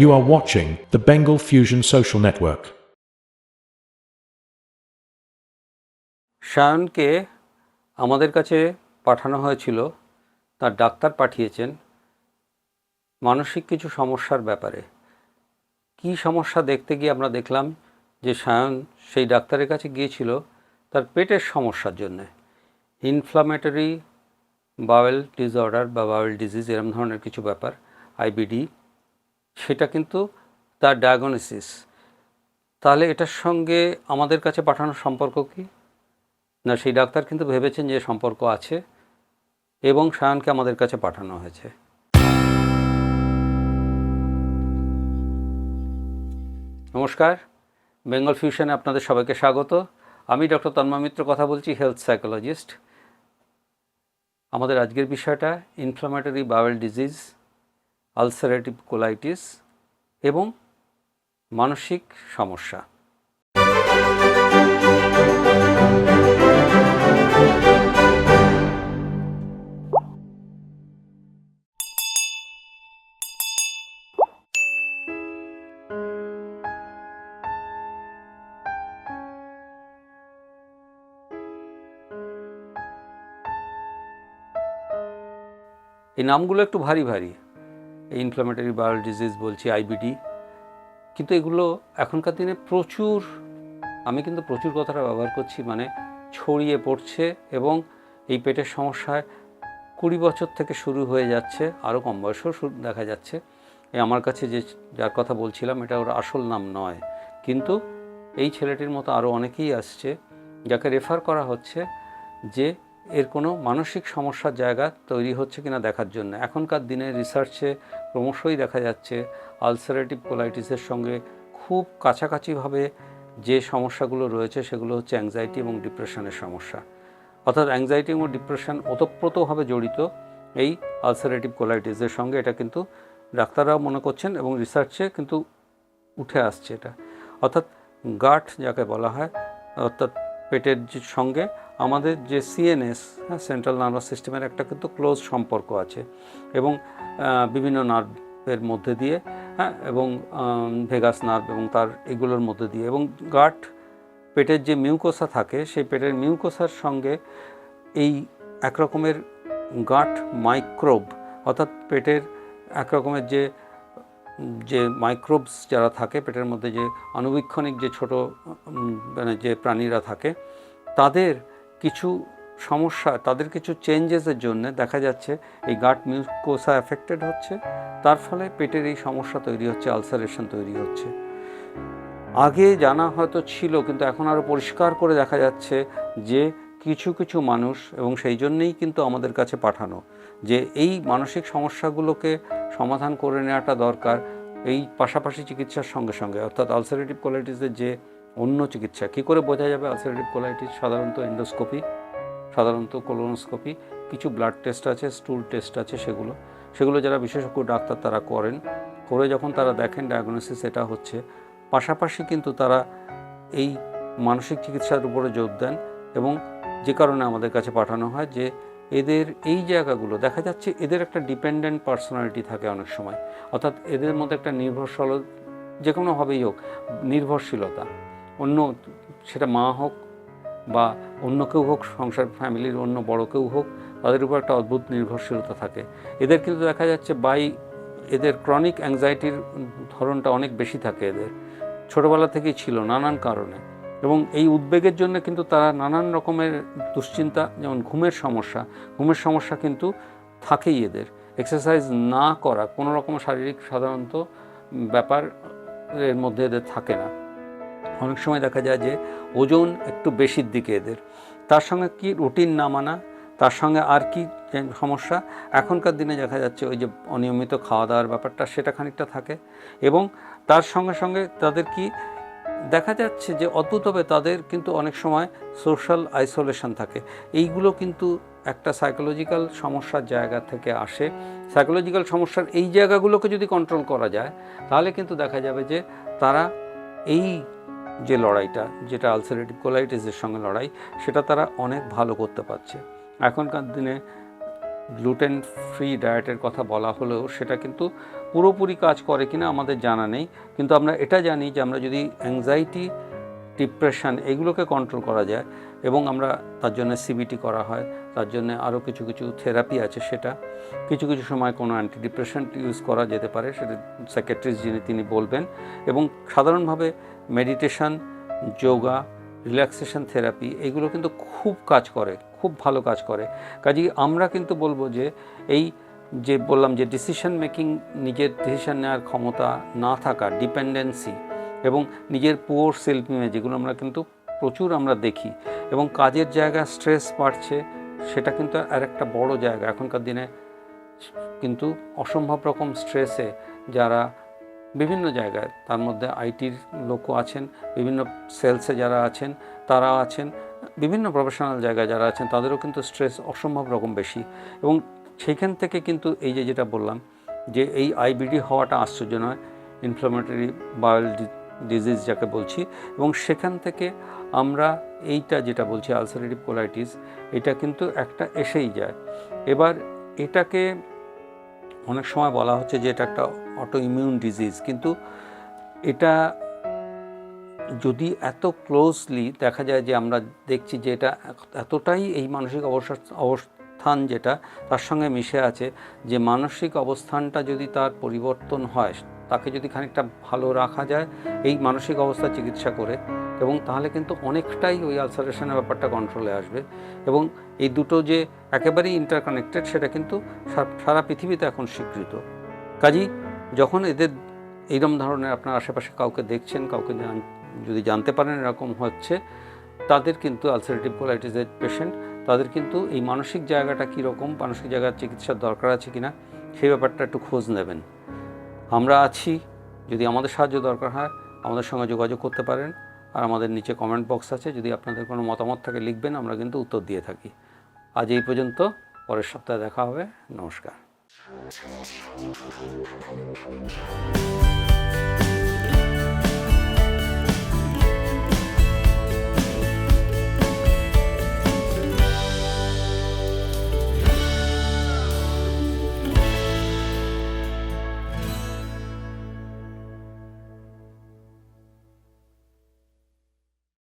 You are watching the Bengal Fusion Social Network. সায়নকে আমাদের কাছে পাঠানো হয়েছিল। তার ডাক্তার পাঠিয়েছেন। মানসিক কিছু সমস্যার ব্যাপারে। কি সমস্যা দেখতে গিয়ে আমরা দেখলাম যে সায়ন সেই ডাক্তারের কাছে গিয়েছিল তার পেটের সমস্যার জন্যে। ইনফ্লামেটরি বাওয়েল ডিসঅর্ডার বা বাওয়েল ডিজিজ এরম ধরনের কিছু ব্যাপার আইবিডি সেটা কিন্তু তার ডায়াগনোসিস তাহলে এটার সঙ্গে আমাদের কাছে পাঠানোর সম্পর্ক কী? না, সেই ডাক্তার কিন্তু ভেবেছেন যে সম্পর্ক আছে এবং সায়নকে আমাদের কাছে পাঠানো হয়েছে। নমস্কার, বেঙ্গল ফিউশনে আপনাদের সবাইকে স্বাগত। আমি ডক্টর তন্ময় মিত্র কথা বলছি, হেলথ সাইকোলজিস্ট। আমাদের আজকের বিষয়টা inflammatory bowel disease ulcerative colitis এবং মানসিক সমস্যা। এই নামগুলো একটু ভারী ভারী। ইনফ্লামেটরি বায়োল ডিজিজ বলছি আইবিডি কিন্তু এগুলো এখনকার দিনে প্রচুর, আমি কিন্তু প্রচুর কথাটা ব্যবহার করছি মানে ছড়িয়ে পড়ছে এবং এই পেটের সমস্যায় কুড়ি বছর থেকে শুরু হয়ে যাচ্ছে, আরও কম বয়সেও দেখা যাচ্ছে। এই আমার কাছে যে যার কথা বলছিলাম, এটা ওর আসল নাম নয়। কিন্তু এই ছেলেটির মতো আরও অনেকেই আসছে, যাকে রেফার করা হচ্ছে যে এর কোনো মানসিক সমস্যার জায়গা তৈরি হচ্ছে কিনা দেখার জন্য। এখনকার দিনে রিসার্চে ক্রমশই দেখা যাচ্ছে আলসারেটিভ কোলাইটিসের সঙ্গে খুব কাছাকাছিভাবে যে সমস্যাগুলো রয়েছে সেগুলো হচ্ছে অ্যাংজাইটি এবং ডিপ্রেশনের সমস্যা। অর্থাৎ অ্যাংজাইটি এবং ডিপ্রেশন ওতপ্রোতভাবে জড়িত এই আলসারেটিভ কোলাইটিসের সঙ্গে এটা কিন্তু ডাক্তাররাও মনে করছেন এবং রিসার্চে কিন্তু উঠে আসছে এটা। অর্থাৎ গাট যাকে বলা হয়, অর্থাৎ পেটের সঙ্গে আমাদের যে সিএনএস হ্যাঁ সেন্ট্রাল নার্ভাস সিস্টেমের একটা কিন্তু ক্লোজ সম্পর্ক আছে এবং বিভিন্ন নার্ভের মধ্যে দিয়ে হ্যাঁ এবং ভেগাস নার্ভ এবং তার এগুলোর মধ্যে দিয়ে এবং গাট পেটের যে মিউকোসা থাকে, সেই পেটের মিউকোসার সঙ্গে এই এক রকমের গাট মাইক্রোব অর্থাৎ পেটের এক রকমের যে যে মাইক্রোবস যারা থাকে, পেটের মধ্যে যে আনুবীক্ষণিক যে ছোট মানে যে প্রাণীরা থাকে, তাদের কিছু সমস্যা, তাদের কিছু চেঞ্জেসের জন্য দেখা যাচ্ছে এই গাট মিউকোসা এফেক্টেড হচ্ছে, তার ফলে পেটের এই সমস্যা তৈরি হচ্ছে আলসারেশন তৈরি হচ্ছে। আগে জানা হয়তো ছিল, কিন্তু এখন আরও পরিষ্কার করে দেখা যাচ্ছে যে কিছু কিছু মানুষ, এবং সেই জন্যেই কিন্তু আমাদের কাছে পাঠানো, যে এই মানসিক সমস্যাগুলোকে সমাধান করে নেওয়াটা দরকার, এই পাশাপাশি চিকিৎসার সঙ্গে সঙ্গে। অর্থাৎ আলসারেটিভ কোয়ালিটিসের যে অন্য চিকিৎসা। কী করে বোঝা যাবে আলসারেটিভ কোলাইটিস সাধারণত এন্ডোস্কোপি সাধারণত কোলোনোস্কোপি কিছু ব্লাড টেস্ট আছে স্টুল টেস্ট আছে সেগুলো। সেগুলো যারা বিশেষজ্ঞ ডাক্তার তারা করেন। করে যখন তারা দেখেন ডায়াগনোসিস এটা হচ্ছে। পাশাপাশি কিন্তু তারা এই মানসিক চিকিৎসার উপরে জোর দেন এবং যে কারণে আমাদের কাছে পাঠানো হয় যে এদের এই জায়গাগুলো, দেখা যাচ্ছে এদের একটা ডিপেন্ডেন্ট পার্সোনালিটি থাকে অনেক সময়। অর্থাৎ এদের মধ্যে একটা নির্ভরশীল যে কোনোভাবেই হোক, নির্ভরশীলতা। অন্য সেটা মা হোক বা অন্য কেউ হোক, সংসার ফ্যামিলির অন্য বড় কেউ হোক, তাদের উপর একটা অদ্ভুত নির্ভরশীলতা থাকে। এদের কিন্তু দেখা যাচ্ছে বাই এদের ক্রনিক অ্যাংজাইটির ধরনটা অনেক বেশি থাকে এদের। ছোটোবেলা থেকেই ছিল নানান কারণে এবং এই উদ্বেগের জন্য কিন্তু তারা নানান রকমের দুশ্চিন্তা, যেমন ঘুমের সমস্যা। ঘুমের সমস্যা কিন্তু থাকেই এদের। এক্সারসাইজ না করা কোনো রকম শারীরিক সাধারণত ব্যাপার এর মধ্যে এদের থাকে না। অনেক সময় দেখা যায় যে ওজন একটু বেশির দিকে এদের। তার সঙ্গে কি রুটিন না মানা, তার সঙ্গে আর কি সমস্যা? এখনকার দিনে দেখা যাচ্ছে ওই যে অনিয়মিত খাওয়া দাওয়ার ব্যাপারটা সেটা খানিকটা থাকে এবং তার সঙ্গে সঙ্গে তাদের কি দেখা যাচ্ছে যে অদ্ভুতভাবে তাদের কিন্তু অনেক সময় সোশ্যাল আইসোলেশন থাকে। এইগুলো কিন্তু একটা সাইকোলজিক্যাল সমস্যার জায়গা থেকে আসে। সাইকোলজিক্যাল সমস্যার এই জায়গাগুলোকে যদি কন্ট্রোল করা যায়, তাহলে কিন্তু দেখা যাবে যে তারা এই যে লড়াইটা, যেটা আলসারেটিভ কোলাইটিসের সঙ্গে লড়াই, সেটা তারা অনেক ভালো করতে পারছে। এখনকার দিনে গ্লুটেন ফ্রি ডায়েটের কথা বলা হলেও সেটা কিন্তু পুরোপুরি কাজ করে কিনা আমাদের জানা নেই। কিন্তু আমরা এটা জানি যে আমরা যদি অ্যাংজাইটি ডিপ্রেশন এগুলোকে কন্ট্রোল করা যায় এবং আমরা তার জন্য সিবিটি করা হয়, তার জন্য আরও কিছু কিছু থেরাপি আছে সেটা, কিছু কিছু সময় কোনো অ্যান্টিডিপ্রেশন ইউজ করা যেতে পারে, সেটা সেক্রেটারিস যিনি, তিনি বলবেন। এবং সাধারণভাবে মেডিটেশন যোগা রিল্যাক্সেশন থেরাপি এগুলো কিন্তু খুব কাজ করে, খুব ভালো কাজ করে। কাজেই আমরা কিন্তু বলব যে, এই যে বললাম যে ডিসিশন মেকিং নিজের ডিসিশন নেওয়ার ক্ষমতা না থাকা ডিপেন্ডেন্সি এবং নিজের পুয়োর সেলফ ইমেজ যেগুলো আমরা কিন্তু প্রচুর আমরা দেখি এবং কাজের জায়গা স্ট্রেস বাড়ছে, সেটা কিন্তু আর একটা বড় জায়গা। এখনকার দিনে কিন্তু অসম্ভব রকম স্ট্রেসে যারা বিভিন্ন জায়গায়। তার মধ্যে আইটির লোকও আছেন, বিভিন্ন সেলসে যারা আছেন, তারা আছেন, বিভিন্ন প্রফেশনাল জায়গায় যারা আছেন, তাদেরও কিন্তু স্ট্রেস অসম্ভব রকম বেশি। এবং সেইখান থেকে কিন্তু এই যে যেটা বললাম, যে এই আইবিডি হওয়াটা আশ্চর্য নয় ইনফ্লামেটরি বায়োল ডিজিজ যাকে বলছি, এবং সেখান থেকে আমরা এইটা যেটা বলছি আলসারেটিভ কোলাইটিস এটা কিন্তু একটা এসেই যায়। এবার এটাকে অনেক সময় বলা হচ্ছে যে এটা একটা অটো ইমিউন ডিজিজ কিন্তু এটা যদি এত ক্লোজলি দেখা যায় যে আমরা দেখছি যে এটা এতটাই এই মানসিক অবস্থা, অবস্থান যেটা, তার সঙ্গে মিশে আছে যে মানসিক অবস্থানটা যদি তার পরিবর্তন হয়, তাকে যদি খানিকটা ভালো রাখা যায় এই মানসিক অবস্থা চিকিৎসা করে, এবং তাহলে কিন্তু অনেকটাই ওই আলসারেশনের ব্যাপারটা কন্ট্রোলে আসবে। এবং এই দুটো যে একেবারেই ইন্টারকানেক্টেড সেটা কিন্তু সারা পৃথিবীতে এখন স্বীকৃত। কাজেই যখন এদের এইরকম ধরনের আপনার আশেপাশে কাউকে দেখছেন, কাউকে যদি জানতে পারেন এরকম হচ্ছে, তাদের কিন্তু আলসারেটিভ কোলাইটিসের পেশেন্ট তাদের কিন্তু এই মানসিক জায়গাটা কীরকম, মানসিক জায়গার চিকিৎসার দরকার আছে কিনা, সেই ব্যাপারটা একটু খোঁজ নেবেন। আমরা আছি, যদি আমাদের সাহায্য দরকার হয়, আমাদের সঙ্গে যোগাযোগ করতে পারেন, আর আমাদের নিচে কমেন্ট বক্স আছে, যদি আপনাদের কোনো মতামত থাকে লিখবেন, আমরা কিন্তু উত্তর দিয়ে থাকি। আজ এই পর্যন্ত, পরের সপ্তাহে দেখা হবে, নমস্কার। Thank you.